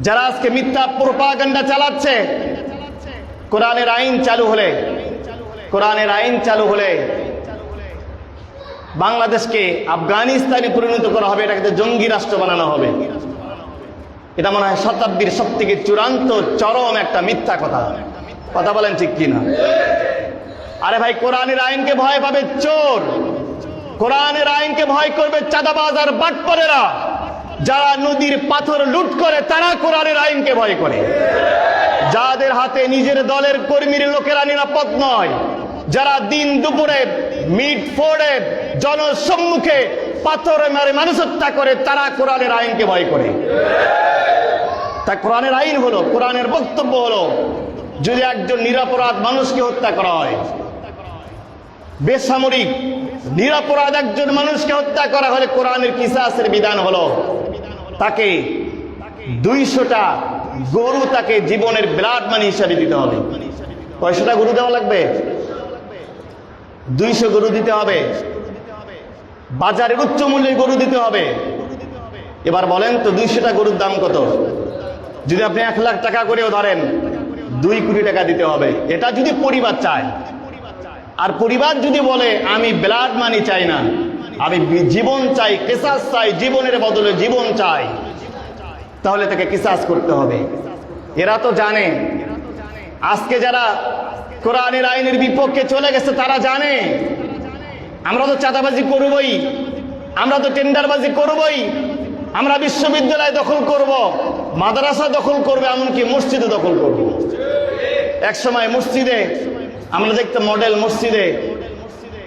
যারা আজকে মিথ্যা প্রোপাগান্ডা চালাচ্ছে, কোরআনের আইন চালু হলে, কোরআনের আইন চালু হলে বাংলাদেশকে আফগানিস্তানে পরিণত করা হবে, এটাকে জঙ্গি রাষ্ট্র বানানো হবে। এটা মনে হয় শতাব্দীর সব থেকে চূড়ান্ত চরম একটা মিথ্যা কথা। কথা বলেন ঠিক কিনা? আরে ভাই, কোরআনের আইনকে ভয় পাবে চোর। কোরআনের আইনকে ভয় করবে চাঁদাবাজ আর বাটপরেরা। যারা নদীর পাথর লুট করে, তারা কোরআনের আইনকে ভয় করে। যাদের হাতে নিজের দলের কর্মীর লোকেরা নিরাপদ নয়, যারা দিন দুপুরে মিট ফোড়ে জনসম্মুখে পাথরে মারে মানুষ হত্যা করে, তারা কোরআনের আইনকে ভয় করে। তা কোরআনের আইন হলো, কোরআনের বক্তব্য হলো, যদি একজন নিরাপরাধ মানুষকে হত্যা করা হয়, বেসামরিক নিরাপরাধ একজন মানুষকে হত্যা করা হলে কোরআনের কিসাসের বিধান হলো তাকে দুইশোটা গরু তাকে জীবনের ব্লাড মানি হিসাবে দিতে হবে। কয়শোটা গরু দেওয়া লাগবে? দুইশো গরু দিতে হবে। বাজারের উচ্চ মূল্যের গরু দিতে হবে। এবার বলেন তো, দুইশোটা গরুর দাম কত? যদি আপনি এক লাখ টাকা করেও ধরেন, দুই কোটি টাকা দিতে হবে। এটা যদি পরিবার চায়। আর পরিবার যদি বলে, আমি ব্লাড মানি চাই না আমি জীবন চাই, কেসাস চাই, জীবনের বদলে জীবন চাই। তাহলে তাকে কিসাস করতে হবে। এরা তো জানে। আজকে যারা কোরআনের আইনের বিপক্ষে চলে গেছে, তারা জানে। আমরা তো চাঁদাবাজি করবই। আমরা তো টেন্ডারবাজি করবই। আমরা বিশ্ববিদ্যালয় দখল করব, মাদ্রাসা দখল করবে, এমনকি মসজিদে দখল করব। এক সময় মসজিদে, আমরা দেখতে মডেল মসজিদে,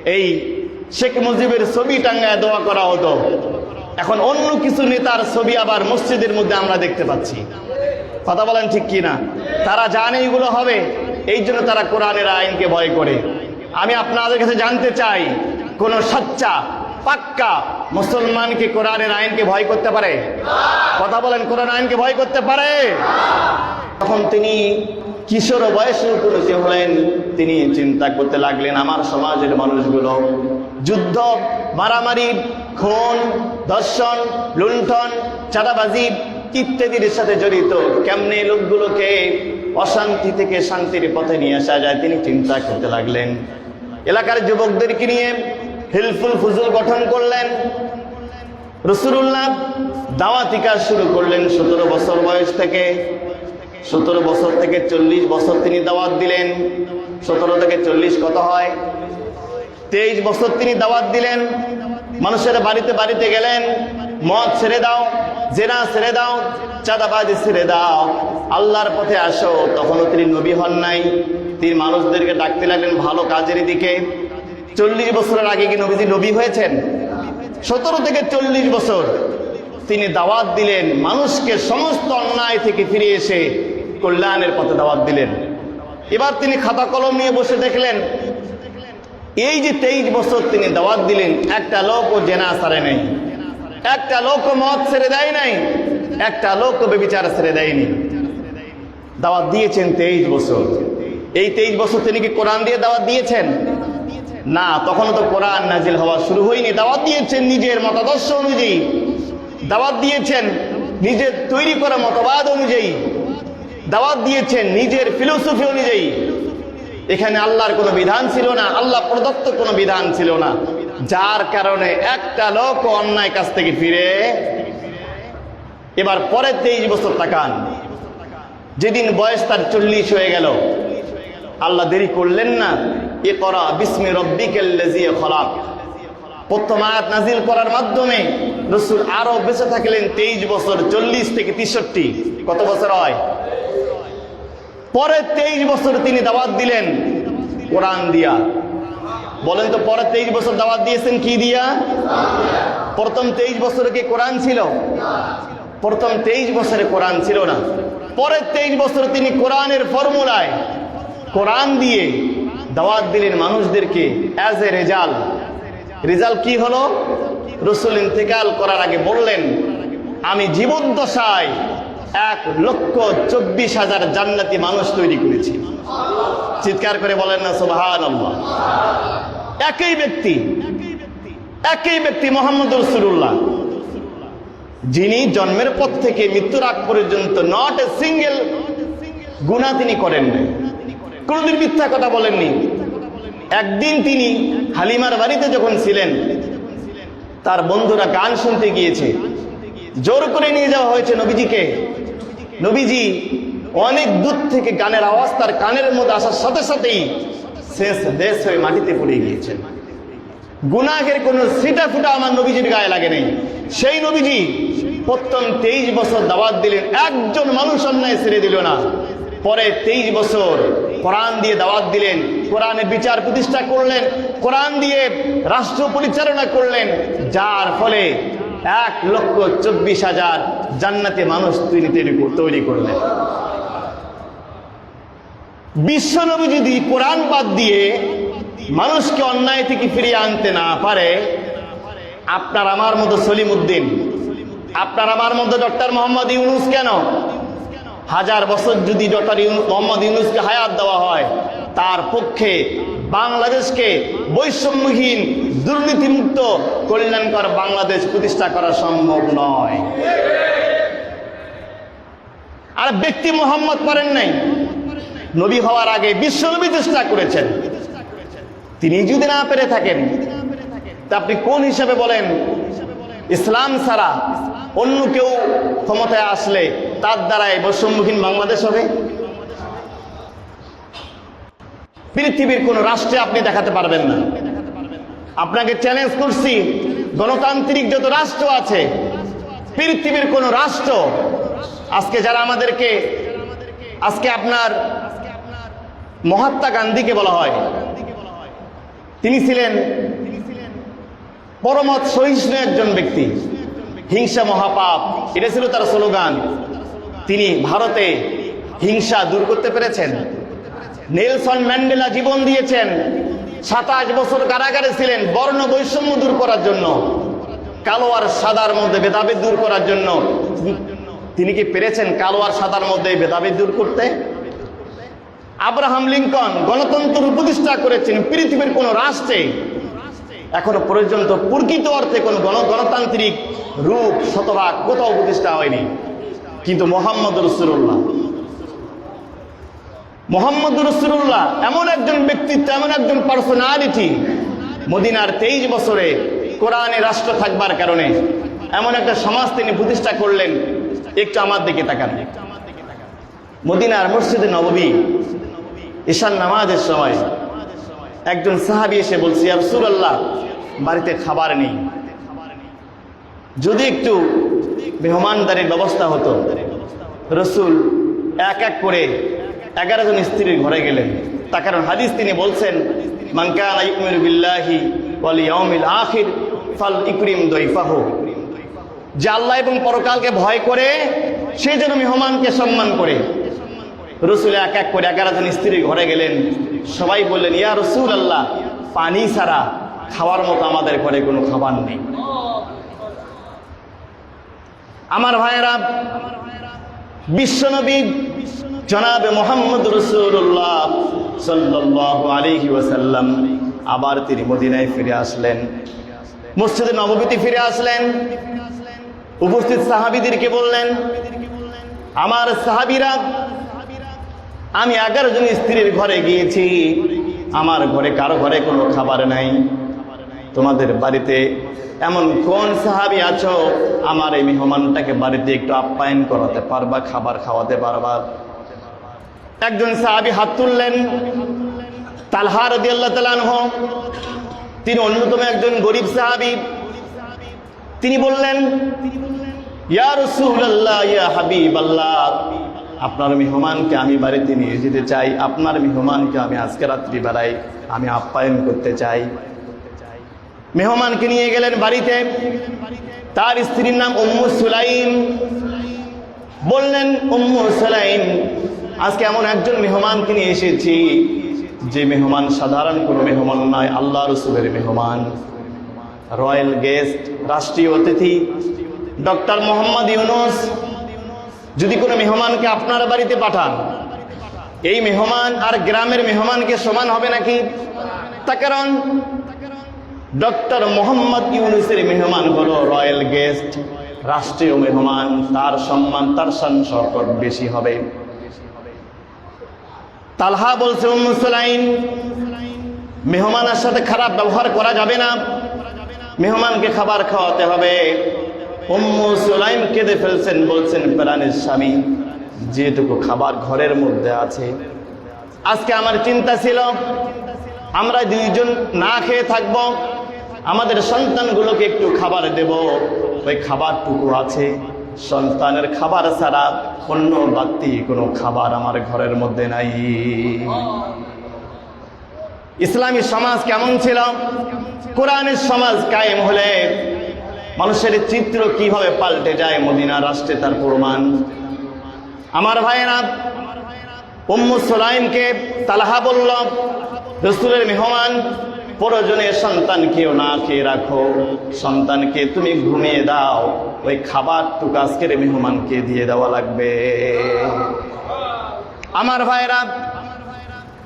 এই শেখ মুজিবের ছবি টাঙ্গায় দোয়া করা হতো। এখন অন্য কিছু নেতার ছবি আবার মসজিদের মধ্যে আমরা দেখতে পাচ্ছি। কথা বলেন ঠিক কি না তারা জানে এগুলো হবে, এই জন্য তারা কোরআনের আইনকে ভয় করে। আমি আপনাদের কাছে জানতে চাই, কোন সচ্চা, পাক্কা মুসলমানকে কোরআনের আইনকে ভয় করতে পারে? কথা বলেন, কোরআন আইনকে ভয় করতে পারে? তখন তিনি কিশোর বয়সে উপনীত হলেন, তিনি চিন্তা করতে লাগলেন, আমার সমাজের মানুষগুলো যুদ্ধ, মারামারি, খুন, ধর্ষণ, লুণ্ঠন, চাঁদাবাজি ইত্যাদির সাথে জড়িত। কেমনে লোকগুলোকে অশান্তি থেকে শান্তির পথে নিয়ে আসা যায়? তিনি চিন্তা করতে লাগলেন। এলাকার যুবকদেরকে নিয়ে হিলফুল ফুজুল গঠন করলেন। রসুল্লাহ দাওয়াতি কাজ শুরু করলেন, সতেরো বছর বয়স থেকে। সতেরো বছর থেকে চল্লিশ বছর তিনি দাওয়াত দিলেন। সতেরো থেকে চল্লিশ কত হয়? তেইশ বছর তিনি দাওয়াত দিলেন। মানুষের বাড়িতে বাড়িতে গেলেন। মদ ছেড়ে দাও, জেনা ছেড়ে দাও, চাঁদাবাজি ছেড়ে দাও। আল্লাহর পথে আসো। তখনও তিনি নবী হন নাই। তিনি মানুষদেরকে ডাকতে লাগলেন ভালো কাজের দিকে। চল্লিশ বছরের আগে কি নবীজি নবী হয়েছেন? সতেরো থেকে চল্লিশ বছর তিনি দাওয়াত দিলেন। মানুষকে সমস্ত অন্যায় থেকে ফিরে এসে কল্যাণের পথে দাওয়াত দিলেন। এবার তিনি খাতা কলম নিয়ে বসে দেখলেন, এই যে তেইশ বছর তিনি দাওয়াত দিলেন, একটা লোক ও জেনা সারে নেই। একটা লোক মদ ছেড়ে দেয় নাই, একটা লোক বেবিচার ছেড়ে দেয়নি। দাওয়াত দিয়েছেন তেইশ বছর। এই তেইশ বছর তিনি কি কোরআন দিয়ে দাওয়াত দিয়েছেন? না, তখনও তো কোরআন নাজিল হওয়া শুরু হয়নি। দাওয়াত দিয়েছেন নিজের মতাদর্শ অনুযায়ী। দাওয়াত দিয়েছেন নিজের তৈরি করা মতবাদ অনুযায়ী। দাওয়াত দিয়েছেন নিজের ফিলোসফি অনুযায়ী। এখানে আল্লাহর কোনো বিধান ছিল না, আল্লাহ প্রদত্ত কোনো বিধান ছিল না। যার কারণে একটা লোক অন্যায় কাছ থেকে ফিরে এবার পরে তেইশ বছর তাকান। যেদিন বয়স তার চল্লিশ হয়ে গেল। আল্লাহ দেরি করলেন না। এ করা বিস্মি রব্বিকেল্লেজি খলাক। প্রথম আয়াত নাজিল করার মাধ্যমে রসুল আরও বেঁচে থাকলেন তেইশ বছর, চল্লিশ থেকে তেষট্টি। কত বছর হয়? পরে তেইশ বছর তিনি দাওয়াত দিলেন কোরআন দিয়া। বলেন তো, পরে তেইশ বছর দাওয়াত দিয়েছেন কি দিয়া? প্রথম তেইশ বছরে কি কোরআন ছিল? প্রথম তেইশ বছরে কোরআন ছিল না। পরের তেইশ বছর তিনি কোরআনের ফর্মুলায় কোরআন দিয়ে দাওয়াত দিলেন মানুষদেরকে অ্যাজ এ রেজাল্ট রেজাল্ট কি হলো? রসুল ইন্তেকাল করার আগে বললেন, আমি জীবদ্দশায় এক লক্ষ চব্বিশ হাজার জান্নাতি মানুষ তৈরি করেছি। চিৎকার করে বলেন না সোভান একই ব্যক্তি একই ব্যক্তি মোহাম্মদ রসুল্লাহ যিনি জন্মের পর থেকে মৃত্যুর আগ পর্যন্ত নট এ সিঙ্গেল গুণা তিনি করেন নাই। কোনোদিন মিথ্যা কথা বলেননি। একদিন তিনি হালিমার বাড়িতে যখন ছিলেন, তার বন্ধুরা গান শুনতে গিয়েছে। জোর করে নিয়ে যাওয়া হয়েছে নবীজিকে। নবীজি অনেক দূর থেকে গানের আওয়াজ তার কানের মধ্যে আসার সাথে সাথেই শেষ দেশ হয়ে মাটিতে পড়ে গিয়েছেন। গুনাহের কোন সিটা ফুটা আমার নবীজির গায়ে লাগে নেই। সেই নবীজি প্রথম তেইশ বছর দাওয়াত দিলেন, একজন মানুষ অন্যায় ছেড়ে দিল না। পরে তেইশ বছর কোরআন দিয়ে দাওয়াত দিলেন, কোরআনের বিচার প্রতিষ্ঠা করলেন, কোরআন দিয়ে রাষ্ট্র পরিচালনা করলেন, যার ফলে এক লক্ষ চব্বিশ হাজার জান্নাতে মানুষ তিনি তৈরি- করলেন। বিশ্বনবী যদি কোরআন বাদ দিয়ে মানুষকে অন্যায় থেকে ফিরিয়ে আনতে না পারে, আপনার আমার মতো সলিম উদ্দিন আপনার আমার মতো ডক্টর মোহাম্মদ ইউনুস কেন? হাজার বছর যদি ডক্টর মোহাম্মদ ইউনুসকে হায়াত দেওয়া হয়, তার পক্ষে বাংলাদেশকে বৈষম্যহীন, দুর্নীতিমুক্ত, কল্যাণকর বাংলাদেশ প্রতিষ্ঠা করা সম্ভব নয়। আর ব্যক্তি মোহাম্মদ পারেন নাই। নবী হওয়ার আগে বিশ্বনবী চেষ্টা করেছেন। তিনি যদি না পেরে থাকেন, তা আপনি কোন হিসাবে বলেন? ইসলাম ছাড়া অন্য কেউ ক্ষমতায় আসলে তার দ্বারাই বৈষম্যহীন বাংলাদেশ হবে? পৃথিবীর কোন রাষ্ট্রে আপনি দেখাতে পারবেন না। আপনাকে চ্যালেঞ্জ করছি, গণতান্ত্রিক যত রাষ্ট্র আছে, পৃথিবীর কোন রাষ্ট্র আজকে যারা আমাদেরকে, আজকে আপনার মহাত্মা গান্ধীকে বলা হয়, তিনি ছিলেন পরমত সহিষ্ণু একজন ব্যক্তি, হিংসা মহাপাপ, এটা ছিল তার স্লোগান। তিনি ভারতে হিংসা দূর করতে পেরেছেন। নেলসন ম্যান্ডেলা জীবন দিয়েছেন। সাতাশ বছর কারাগারে ছিলেন, বর্ণ বৈষম্য দূর করার জন্য। কালো আর সাদার মধ্যে ভেদাভেদ দূর করার জন্য। তিনি কি পেরেছেন কালো আর সাদার মধ্যে ভেদাভেদ দূর করতে? আব্রাহাম লিঙ্কন গণতন্ত্র প্রতিষ্ঠা করেছেন, পৃথিবীর কোন রাষ্ট্রে। এখনও পর্যন্ত প্রকৃত অর্থে কোন গণ, গণতান্ত্রিক রূপ শতভাগ কোথাও প্রতিষ্ঠা হয়নি। কিন্তু মোহাম্মদ রসুল্লাহ মোহাম্মদ রসুল্লাহ এমন একজন ব্যক্তিত্ব এমন একজন পার্সোনালিটি মদিনার তেইশ বছরে কোরআনে রাষ্ট্র থাকবার কারণে এমন একটা সমাজ তিনি প্রতিষ্ঠা করলেন, একটু আমার দিকে তাকান। মদিনার মসজিদে নববী, ঈশান নামাজের সময় একজন সাহাবি এসে বলছি আর সুরাল্লাহ বাড়িতে খাবার নেই। যদি একটু মেহমানদারির ব্যবস্থা হতো, রসুল এক এক করে এগারো জন স্ত্রীর ঘরে গেলেন। তা কারণ হাদিস তিনি বলছেন আখির ফাল এবং পরকালকে ভয় করে, সে যেন মেহমানকে সম্মান করে। রসুল এক এক করে এগারো জন স্ত্রীর ঘরে গেলেন। সবাই বললেন, ইয়া রসুল আল্লাহ পানি ছাড়া খাওয়ার মতো আমাদের ঘরে কোনো খাবার নেই। আমার ভাইয়েরা বিশ্বনবী জনাবে মোহাম্মদ রসুল্লাহ সাল্লাহ আলিহি ওয়াসাল্লাম। আবার তিনি মদিনায় ফিরে আসলেন। মসজিদে নববীতে ফিরে আসলেন। উপস্থিত সাহাবিদেরকে বললেন, আমার সাহাবিরা, আমি এগারো জন স্ত্রীর ঘরে গিয়েছি। আমার ঘরে কারও ঘরে কোনো খাবার নাই। তোমাদের বাড়িতে এমন কোন সাহাবি আছো? আমার এই মেহমানটাকে বাড়িতে একটু আপ্যায়ন করাতে পারবা, খাবার খাওয়াতে পারবা। একজন সাহাবি হাত তুললেন, তালহা রদি আল্লাহ তিনি অন্যতম একজন গরিব সাহাবি। তিনি বললেন, ইয়া হাবিব আল্লাহ আপনার মেহমানকে আমি বাড়িতে নিয়ে যেতে চাই, আপনার মেহমানকে আমি আজকে রাত্রি বেলায় আমি আপ্যায়ন করতে চাই। মেহমানকে নিয়ে গেলেন বাড়িতে। তার স্ত্রীর নাম উম্মু সুলাইম। বললেন, উম্মু সুলাইম, আজকে এমন একজন মেহমানকে নিয়ে এসেছি, যে মেহমান সাধারণ কোনো মেহমান নয়, আল্লাহ রসুলের মেহমান। রয়্যাল গেস্ট, রাষ্ট্রীয় অতিথি, ডক্টর মোহাম্মদ ইউনুস। যদি কোনো মেহমানকে আপনার বাড়িতে পাঠান, এই মেহমান আর গ্রামের মেহমানকে সমান হবে নাকি? তা কারণ ডক্টর মোহাম্মদ ইউনুসের মেহমান হলো রয়্যাল গেস্ট, রাষ্ট্রীয় মেহমান, তার সম্মান, তার শান শকত বেশি হবে। তালহা বলছে, উম্মু মেহমানের সাথে খারাপ ব্যবহার করা যাবে না। মেহমানকে খাবার খাওয়াতে হবে। উম্মু সুলাইম কেঁদে ফেলছেন, বলছেন, প্রাণের স্বামী, যেটুকু খাবার ঘরের মধ্যে আছে। আজকে আমার চিন্তা ছিল, আমরা দুইজন না খেয়ে থাকব আমাদের সন্তানগুলোকে একটু খাবার দেব। ওই খাবারটুকু আছে। সন্তানের খাবার ছাড়া অন্য বাড়তি কোনো খাবার আমার ঘরের মধ্যে নাই। ইসলামী সমাজ কেমন ছিল? কোরআনের সমাজ কায়েম হলে মানুষের চিত্র কীভাবে পাল্টে যায় মদিনা রাষ্ট্রে তার প্রমাণ? আমার ভাইয়েরা, উম্মু সোলাইমকে তালাহা বলল, রসুলের মেহমান প্রয়োজনে সন্তানকেও না খেয়ে রাখো। সন্তানকে তুমি ঘুমিয়ে দাও। ওই খাবার টুকু আজকের মেহমানকে দিয়ে দেওয়া লাগবে। আমার ভাইরা,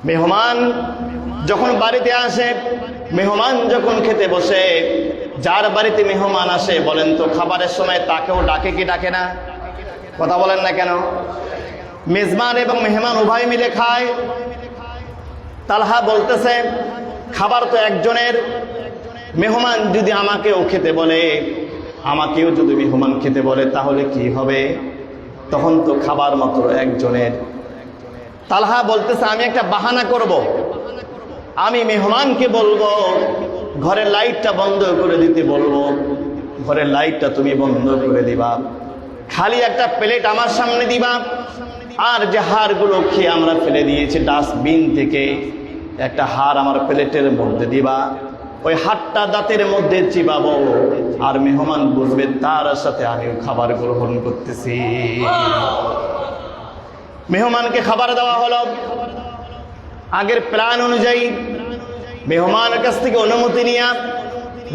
মেহমান যখন বাড়িতে আসে, মেহমান যখন খেতে বসে, যার বাড়িতে মেহমান আসে, বলেন তো, খাবারের সময় তাকেও ডাকে কি ডাকে না? কথা বলেন না কেন? মেজমান এবং মেহমান উভয় মিলে খায়। তালহা বলতেছে খাবার তো একজনের। মেহমান যদি আমাকেও খেতে বলে, আমাকেও যদি মেহমান খেতে বলে, তাহলে কি হবে? তখন তো খাবার মাত্র একজনের। তালহা বলতেছে, আমি একটা বাহানা করব। আমি মেহমানকে বলব, ঘরের লাইটটা বন্ধ করে দিতে বলব। ঘরের লাইটটা তুমি বন্ধ করে দিবা। খালি একটা প্লেট আমার সামনে দিবা। আর যে হাড়গুলো খেয়ে আমরা ফেলে দিয়েছি, ডাস্টবিন থেকে একটা হাড় আমার প্লেটের মধ্যে দিবা, ওই হাড়টা দাঁতের মধ্যে চিবাবো, আর মেহমান বুঝবে তার সাথে আমিও খাবার গ্রহণ করতেছি। মেহমানকে খাবার দেওয়া হলো। আগের প্ল্যান অনুযায়ী মেহমানের কাছ থেকে অনুমতি নিয়ে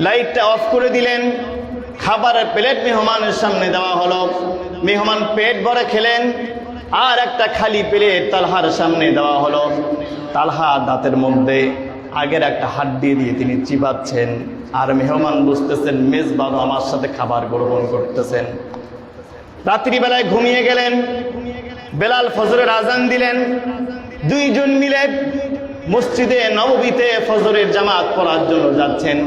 লাইটটা অফ করে দিলেন। খাবারের প্লেট মেহমানের সামনে দেওয়া হলো। মেহমান পেট ভরে খেলেন, আর একটা খালি প্লেট তালহার সামনে দেওয়া হলো। তালহা দাঁতের মধ্যে আগের একটা হাড্ডি দিয়ে তিনি চিবাচ্ছেন। আর মেহমান বুঝতেছেন মেজবানও আমার সাথে খাবার গ্রহণ করতেছেন। রাত্রিবেলায় ঘুমিয়ে গেলেন, বেলাল ফজরের আজান দিলেন। দুইজন মিলে মসজিদে নববীতে ফজরের জামাত পড়ার জন্য যাচ্ছেন।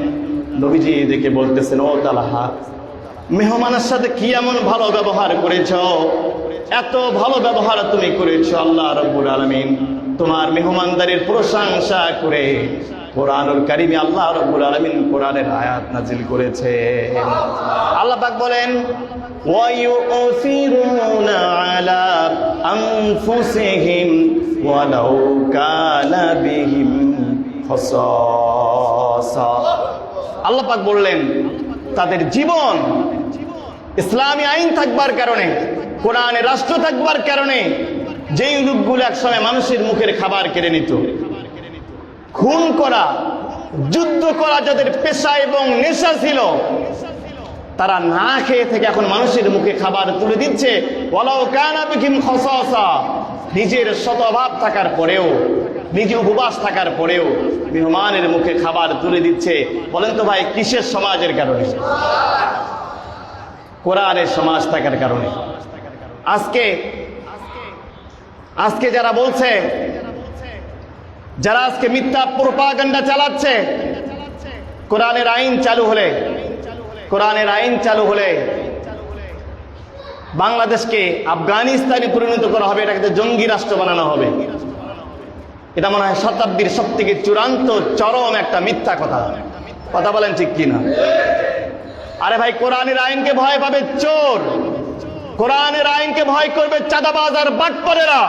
নবীজি দেখে বলতেছেন, ও তালাহা, মেহমানের সাথে কি এমন ভালো ব্যবহার করেছ? এত ভালো ব্যবহার তুমি করেছ আল্লাহ রব্বুল আলমিন তোমার মেহমানদারির প্রশংসা করে কোরআনুল কারিমে আল্লাহ রব্বুল আলমিন কোরআনের আয়াত নাজিল করেছে আল্লাহ পাক বলেন ويؤثرون على أنفسهم ولو كان بهم خصاصة আল্লাহ পাক বললেন তাদের জীবন ইসলামী আইন থাকবার কারণে কোরআনে রাষ্ট্র থাকবার কারণে যেই লোকগুলো একসময় মানুষের মুখের খাবার কেড়ে নিত, খুন করা, যুদ্ধ করা যাদের পেশা এবং নেশা ছিল, তারা না খেয়ে থেকে এখন মানুষের মুখে খাবার তুলে দিচ্ছে। নিজের শতভাব থাকার পরেও, নিজে উপবাস থাকার পরেও মেহমানের মুখে খাবার তুলে দিচ্ছে। বলেন তো ভাই, কিসের সমাজের কারণে? কোরআনের সমাজ থাকার কারণে। আজকে আজকে যারা বলছে, যারা আজকে মিথ্যা প্রোপাগান্ডা চালাচ্ছে, কোরআনের আইন চালু হলে, কোরআনের আইন চালু হলে বাংলাদেশকে আফগানিস্তানে পরিণত করা হবে, এটাকে জঙ্গি রাষ্ট্র বানানো হবে। এটা মনে হয় শতাব্দীর সব থেকে চূড়ান্ত, চরম একটা মিথ্যা কথা। কথা বলেন ঠিক কিনা? আরে ভাই, কোরআনের আইনকে ভয় পাবে চোর। কোরআনের আইনকে ভয় করবে চাঁদাবাজ আর বাটপরেরা।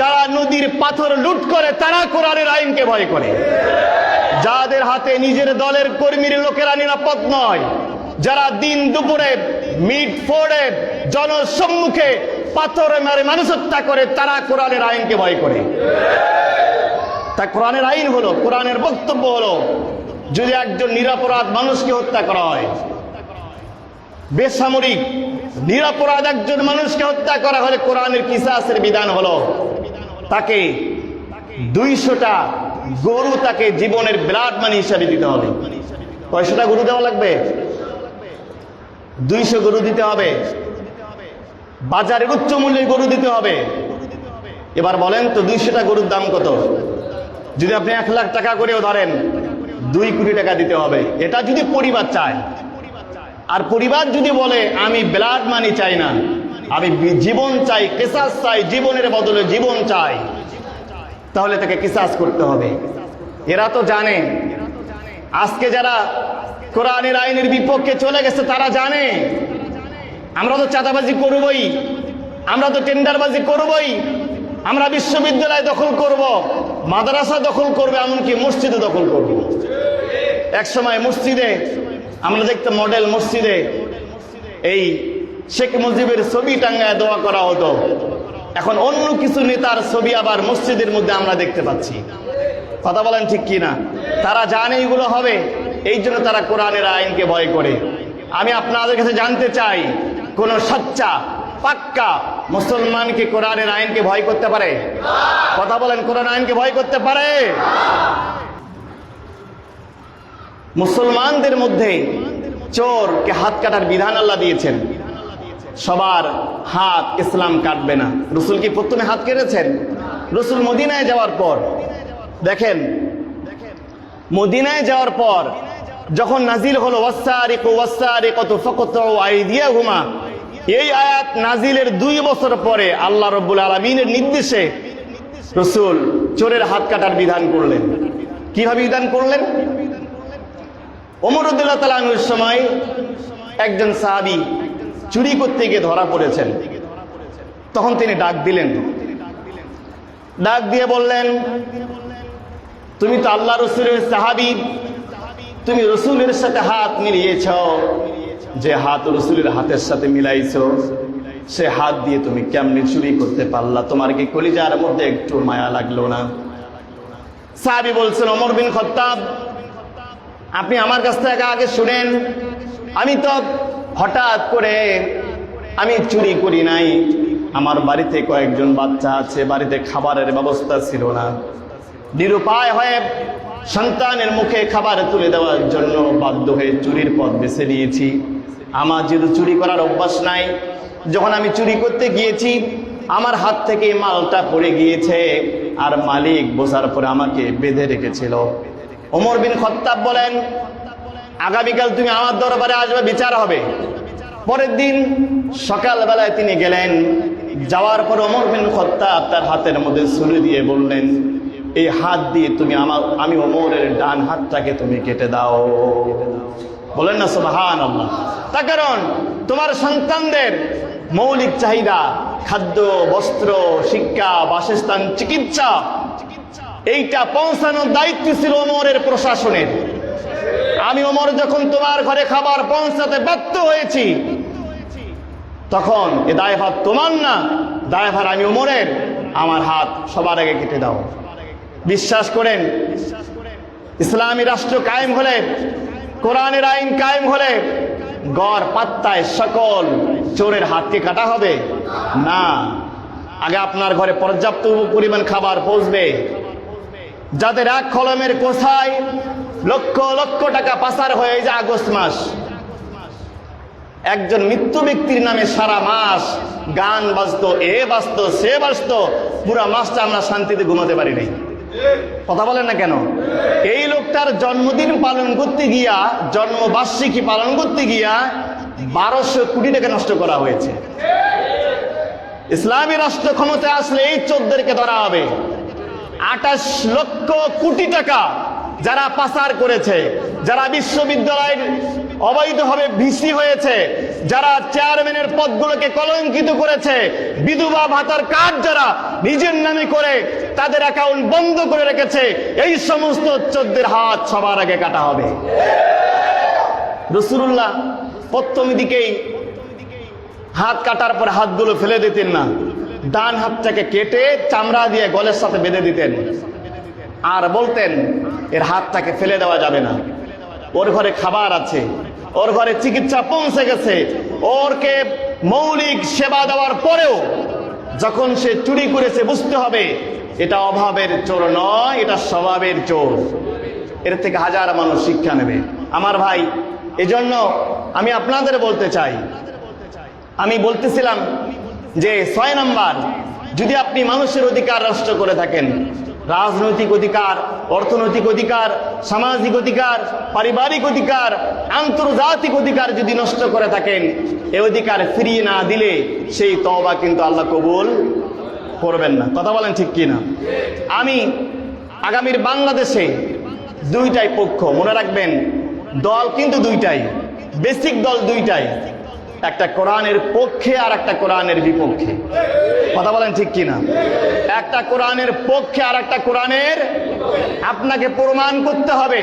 যারা নদীর পাথর লুট করে, তারা কোরআনের আইনকে ভয় করে। যাদের হাতে নিজের দলের কর্মীর লোকেরা নিরাপদ নয়, যারা দিন দুপুরে মিট ফোড়ে, জনসম্মুখে পাথরে মারে মানুষ হত্যা করে, তারা কোরআনের আইনকে ভয় করে। তা কোরআনের আইন হলো, কোরআনের বক্তব্য হলো, যদি একজন নিরাপরাধ মানুষকে হত্যা করা হয়, বেসামরিক নিরাপরাধ একজন মানুষকে হত্যা করা হলে কোরআনের কিসাসের বিধান হলো তাকে দুইশোটা গরু তাকে জীবনের ব্লাড মানি হিসাবে দিতে হবে। কয়শোটা গরু দেওয়া লাগবে? দুইশো গরু দিতে হবে। বাজারের উচ্চ মূল্যে গরু দিতে হবে। এবার বলেন তো দুইশোটা গরুর দাম কত? যদি আপনি এক লাখ টাকা করেও ধরেন, দুই কোটি টাকা দিতে হবে। এটা যদি পরিবার চায় আর পরিবার যদি বলে, আমি ব্লাড মানি চাই না, আমি জীবন চাই, কেসাস চাই, জীবনের বদলে জীবন চাই, তাহলে তাকে কিসাস করতে হবে। এরা তো জানে। আজকে যারা কোরআনের আইনের বিপক্ষে চলে গেছে, তারা জানে। আমরা তো চাঁদাবাজি করবই। আমরা তো টেন্ডারবাজি করবই। আমরা বিশ্ববিদ্যালয় দখল করব, মাদ্রাসা দখল করবে, এমনকি মসজিদে দখল করব। এক সময় মসজিদে আমরা দেখতে মডেল মসজিদে এই শেখ মুজিবের ছবি টাঙ্গায় দোয়া করা হতো। এখন অন্য কিছু নেতার ছবি আবার মসজিদের মধ্যে আমরা দেখতে পাচ্ছি। কথা বলেন ঠিক কি না তারা জানে এগুলো হবে, এই জন্য তারা কোরআনের আইনকে ভয় করে। আমি আপনাদের কাছে জানতে চাই, কোন সচ্চা, পাক্কা মুসলমানকে কোরআনের আইনকে ভয় করতে পারে? কথা বলেন, কোরআন আইনকে ভয় করতে পারে? মুসলমানদের মধ্যে চোরকে হাত কাটার বিধান আল্লাহ দিয়েছেন। সবার হাত ইসলাম কাটবে না। রসুল কি প্রথমে হাত কেটেছেন? রসুল মদিনায় যাওয়ার পর। দেখেন, মদিনায় যাওয়ার পর যখন নাজিল হলো হুমা এই আয়াত নাজিলের দুই বছর পরে আল্লাহ রব্বুল আলমিনের নির্দেশে রসুল চোরের হাত কাটার বিধান করলেন। কীভাবে বিধান করলেন? ওমরুদ্দুল্লাহ তালানুর সময় একজন সাহাবি চুরি করতে গিয়ে ধরা পড়েছেন। তখন তিনি ডাক দিলেন। ডাক দিয়ে বললেন, তুমি তো আল্লাহ রসুলের সাহাবি। তুমি রসুলের সাথে হাত মিলিয়েছ। যে হাত রসুলের হাতের সাথে মিলাইছ, সে হাত দিয়ে তুমি কেমনি চুরি করতে পারলা? তোমার কি কলিজার মধ্যে একটু মায়া লাগল না? সাহাবি বলছেন অমর বিন খত্তাব আপনি আমার কাছ থেকে আগে শুনেন। আমি তো হঠাৎ করে আমি চুরি করি নাই। আমার বাড়িতে কয়েকজন বাচ্চা আছে, বাড়িতে খাবারের ব্যবস্থা ছিল না। নিরুপায় হয়ে সন্তানের মুখে খাবার তুলে দেওয়ার জন্য বাধ্য হয়ে চুরির পথ বেছে নিয়েছি। আমার যেহেতু চুরি করার অভ্যাস নাই, যখন আমি চুরি করতে গিয়েছি, আমার হাত থেকে মালটা পড়ে গিয়েছে, আর মালিক বোঝার পরে আমাকে বেঁধে রেখেছিল। ওমর বিন খত্তাব বলেন, আগামীকাল তুমি আমার দরবারে আসবে, বিচার হবে। পরের দিন সকালবেলায় তিনি গেলেন। যাওয়ার পর ওমর বিন খত্তাব তার হাতের মধ্যে সুলি দিয়ে বললেন, এই হাত দিয়ে তুমি আমার, আমি ওমরের ডান হাতটাকে তুমি কেটে দাও। বলেন না সুবাহান আল্লাহ তার কারণ, তোমার সন্তানদের মৌলিক চাহিদা, খাদ্য, বস্ত্র, শিক্ষা, বাসস্থান, চিকিৎসা এইটা পৌঁছানোর দায়িত্ব ছিল ওমরের প্রশাসনের। আমি ওমর যখন তোমার ঘরে খাবার পৌঁছাতে ব্যর্থ হয়েছি, তখন এ দায়ভার তোমার না, দায়ভার আমি ওমরের। আমার হাত সবার আগে কেটে দাও। বিশ্বাস করেন, ইসলামী রাষ্ট্র কায়েম হলে, কোরআনের আইন কায়েম হলে গড় পাত্তায় সকল চোরের হাতকে কাটা হবে। না, আগে আপনার ঘরে পর্যাপ্ত পরিমাণ খাবার পৌঁছবে। যাদের এক কলমের কোথায় লক্ষ লক্ষ টাকা পাচার হয়ে যায় আগস্ট মাস। একজন মৃত্যু ব্যক্তির নামে সারা মাস গান বাজতো, এ বাজতো, সে বাজতো, পুরা মাসটা আমরা শান্তিতে ঘুমাতে পারি নাই। কথা বলেন না কেন? এই লোকটার জন্মদিন পালন করতে গিয়া, জন্মবার্ষিকী পালন করতে গিয়া বারোশো কোটি টাকা নষ্ট করা হয়েছে। ইসলামী রাষ্ট্র ক্ষমতা আসলে এই চোদ্দেরকে ধরা হবে। আঠাশ লক্ষ কোটি টাকা যারা পাচার করেছে, যারা বিশ্ববিদ্যালয়ের অবৈধভাবে ভিসি হয়েছে, যারা চেয়ারম্যানের পদগুলোকে কলঙ্কিত করেছে, বিধবা ভাতার কার্ড যারা নিজের নামে করে তাদের অ্যাকাউন্ট বন্ধ করে রেখেছে, এই সমস্ত চোদ্দের হাত সবার আগে কাটা হবে। রসুল্লাহ প্রথম দিকেই হাত কাটার পর হাতগুলো ফেলে দিতেন না। ডান হাতটাকে কেটে চামড়া দিয়ে গলের সাথে বেঁধে দিতেন। আর বলতেন, এর হাতটাকে ফেলে দেওয়া যাবে না। ওর ঘরে খাবার আছে। ওর ঘরে চিকিৎসা পৌঁছে গেছে। ওরকে মৌলিক সেবা দেওয়ার পরেও যখন সে চুরি করেছে, বুঝতে হবে এটা অভাবের চোর নয়, এটা স্বভাবের চোর। এর থেকে হাজার মানুষ শিক্ষা নেবে। আমার ভাই, এজন্য আমি আপনাদের বলতে চাই। আমি বলতেছিলাম যে ছয় নাম্বার, যদি আপনি মানুষের অধিকার রাষ্ট্র করে থাকেন, রাজনৈতিক অধিকার, অর্থনৈতিক অধিকার, সামাজিক অধিকার, পারিবারিক অধিকার, আন্তর্জাতিক অধিকার যদি নষ্ট করে থাকেন, এ অধিকার ফিরিয়ে না দিলে সেই তবা কিন্তু আল্লাহ কবুল করবেন না। কথা বলেন ঠিক কি না আমি আগামীর বাংলাদেশে দুইটাই পক্ষ, মনে রাখবেন, দল কিন্তু দুইটাই, বেসিক দল দুইটাই। একটা কোরআনের পক্ষে আর একটা কোরআনের বিপক্ষে। কথা বলেন ঠিক কিনা? একটা কোরআনের পক্ষে আর একটা কোরআনের আপনাকে প্রমাণ করতে হবে।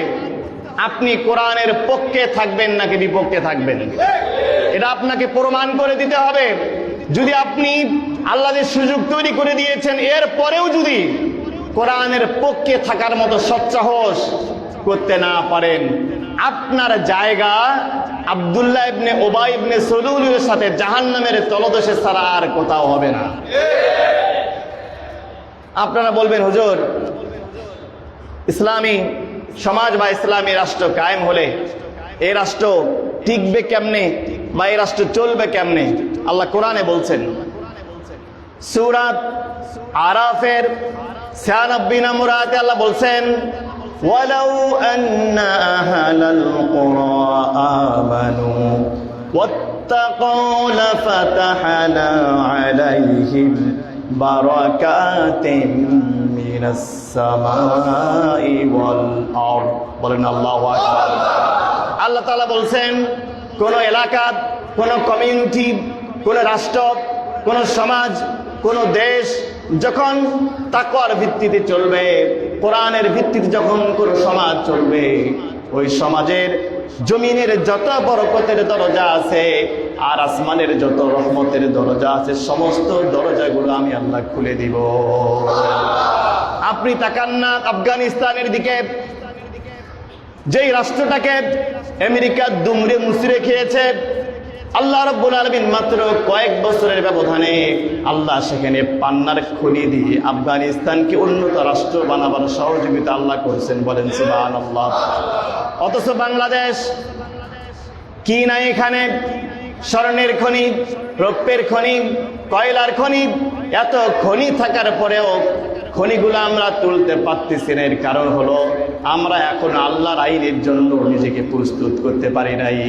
আপনি কোরআনের পক্ষে থাকবেন নাকি বিপক্ষে থাকবেন? এটা আপনাকে প্রমাণ করে দিতে হবে। যদি আপনি আল্লাহ সুযোগ তৈরি করে দিয়েছেন এর পরেও যদি কোরআনের পক্ষে থাকার মতো সৎসাহস করতে না পারেন, আপনার জায়গা আবদুল্লাহ ইবনে ওবাই ইবনে সলুলের সাথে জাহান্নামের তলদেশে ছাড়া আর কোথাও হবে না। আপনারা বলবেন, হুজুর, ইসলামী সমাজ বা ইসলামী রাষ্ট্র কায়েম হলে এই রাষ্ট্র টিকবে কেমনে বা এই রাষ্ট্র চলবে কেমনে? আল্লাহ কোরআনে বলছেন, সুরাত আরাফের ছিয়ানব্বই নম্বর আয়াতে আল্লাহ বলছেন ولو أن أهل القرى آمنوا واتقوا لفتحنا عليهم بركات من السماء والأرض বলেন আল্লাহু আকবার আল্লাহ তাআলা বলছেন কোন এলাকা কোন কমিউনিটি কোন রাষ্ট্র কোন সমাজ কোন দেশ যখন তাকওয়ার ভিত্তিতে চলবে, কোরআনের ভিত্তিতে যখন কোন সমাজ চলবে, ওই সমাজের জমিনের যত বরকতের দরজা আছে আর আসমানের যত রহমতের দরজা আছে, সমস্ত দরজাগুলো আমি আল্লাহ খুলে দিব। আপনি তাকান না আফগানিস্তানের দিকে। যেই রাষ্ট্রটাকে আমেরিকা দুমড়ে মুচড়ে খেয়েছে আল্লাহ রব্বুল আলমিন মাত্র কয়েক বছরের ব্যবধানে আল্লাহ সেখানে পান্নার খনি দিয়ে আফগানিস্তানকে উন্নত রাষ্ট্র বানাবার সহযোগিতা আল্লাহ করেছেন বলেন সুবাহ আল্লাহ অথচ বাংলাদেশ কি নাই এখানে? স্বর্ণের খনি, রৌপ্যের খনি, কয়লার খনি, এত খনি থাকার পরেও খনিগুলো আমরা তুলতে পারতেছি না। এর কারণ হলো আমরা এখন আল্লাহর আইনের জন্য নিজেকে প্রস্তুত করতে পারি নাই।